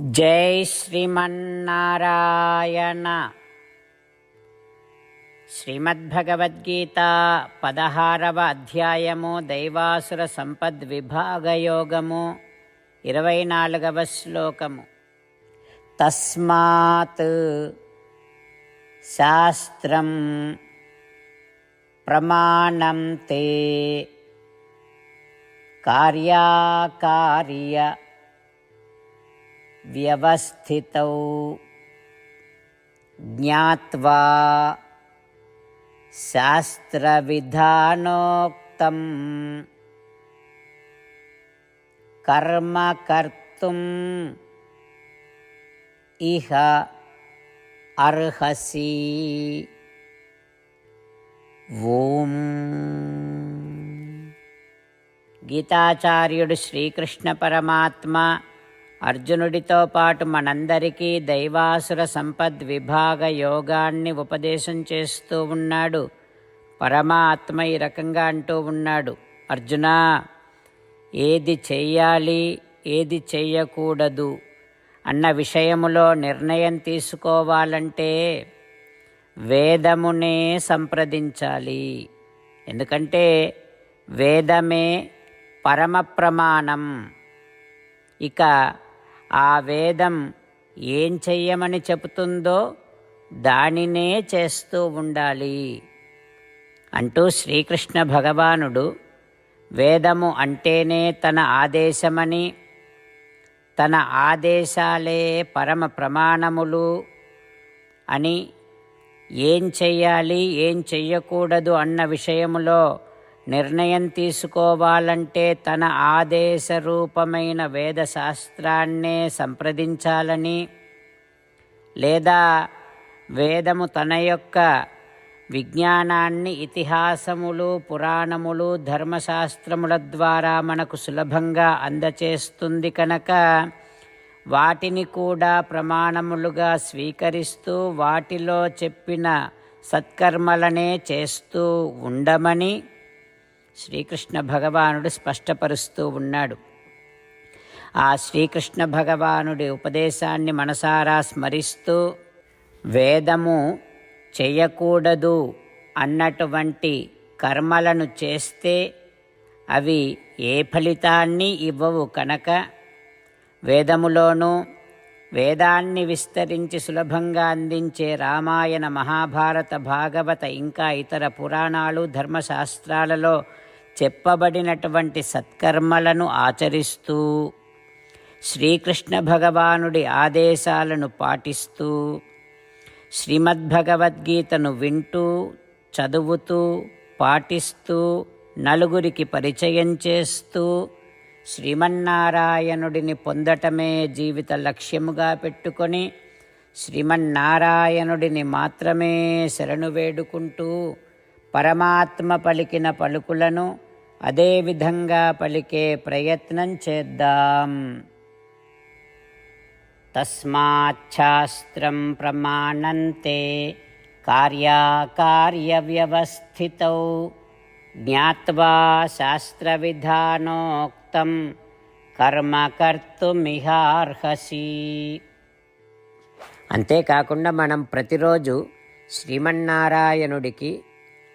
జై శ్రీమన్నారాయణ. శ్రీమద్భగవద్గీత పదహారవ అధ్యాయము దైవాసుర సంపద్విభాగయోగము ఇరవై నాలుగవ శ్లోకము. తస్మాత్ శాస్త్రం ప్రమాణం తే కార్యాకార్య व्यवस्थितौ ज्ञात्वा शास्त्रविधानोक्तं कर्म कर्तुम् इह अर्हसि ఓం గీతాచార్యుడు శ్రీకృష్ణ పరమాత్మ అర్జునుడితో పాటు మనందరికీ దైవాసుర సంపద్ విభాగ యోగాన్ని ఉపదేశం చేస్తూ ఉన్నాడు. పరమాత్మ ఈ రకంగా అంటూ ఉన్నాడు. అర్జున ఏది చెయ్యాలి ఏది చెయ్యకూడదు అన్న విషయములో నిర్ణయం తీసుకోవాలంటే వేదమునే సంప్రదించాలి. ఎందుకంటే వేదమే పరమ ప్రమాణం. ఇక ఆ వేదం ఏం చెయ్యమని చెబుతుందో దానినే చేస్తూ ఉండాలి. అంటూ శ్రీకృష్ణ భగవానుడు వేదము అంటేనే తన ఆదేశమని తన ఆదేశాలే పరమ ప్రమాణములు అని ఏం చెయ్యాలి ఏం చెయ్యకూడదు అన్న విషయములో నిర్ణయం తీసుకోవాలంటే తన ఆదేశ రూపమైన వేదశాస్త్రాన్నే సంప్రదించాలని లేదా వేదము తన యొక్క విజ్ఞానాన్ని ఇతిహాసములు పురాణములు ధర్మశాస్త్రముల ద్వారా మనకు సులభంగా అందచేస్తుంది కనుక వాటిని కూడా ప్రమాణములుగా స్వీకరిస్తూ వాటిలో చెప్పిన సత్కర్మలనే చేస్తూ ఉండమని శ్రీకృష్ణ భగవానుడు స్పష్టపరుస్తూ ఉన్నాడు. ఆ శ్రీకృష్ణ భగవానుడి ఉపదేశాన్ని మనసారా స్మరిస్తూ వేదము చేయకూడదు అన్నటువంటి కర్మలను చేస్తే అవి ఏ ఫలితాన్ని ఇవ్వవు కనుక వేదములోనూ వేదాన్ని విస్తరించి సులభంగా అందించే రామాయణ మహాభారత భాగవత ఇంకా ఇతర పురాణాలు ధర్మశాస్త్రాలలో చెప్పబడినటువంటి సత్కర్మలను ఆచరిస్తూ శ్రీకృష్ణ భగవానుడి ఆదేశాలను పాటిస్తూ శ్రీమద్భగవద్గీతను వింటూ చదువుతూ పాటిస్తూ నలుగురికి పరిచయం చేస్తూ శ్రీమన్నారాయణుడిని పొందటమే జీవిత లక్ష్యముగా పెట్టుకొని శ్రీమన్నారాయణుడిని మాత్రమే శరణు వేడుకుంటూ పరమాత్మ పలికిన పలుకులను అదేవిధంగా పలికే ప్రయత్నం చేద్దాం. తస్మాచ్ఛాస్త్రం ప్రమాణంతే కార్యాకార్యవ్యవస్థితౌ జ్ఞాత్వా శాస్త్రవిధానోక్తం కర్మ కర్తుమిహార్హసి. అంతేకాకుండా మనం ప్రతిరోజు శ్రీమన్నారాయణుడికి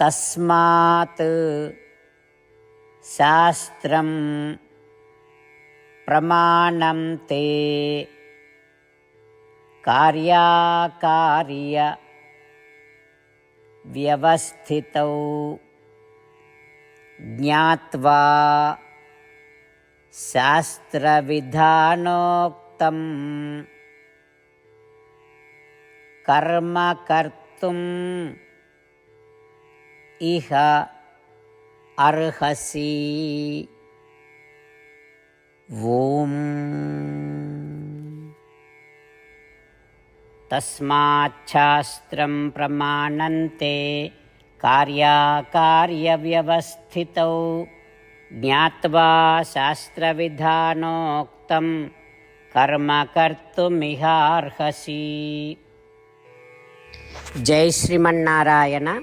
तस्मात् शास्त्रं प्रमाणं ते कार्याकार्यव्यवस्थितौ ज्ञात्वा शास्त्रविधानोक्तं कर्म कर्मकर्तुम् ఇహ అర్హసి. ఓం. తస్మాచ్ఛాస్త్రం ప్రమాణంతే కార్యాకార్యవ్యవస్థితౌ జ్ఞావా శాస్త్రవిధానోక్తం కర్మ కర్తుమిహార్హసి. జై శ్రీమన్నారాయణ.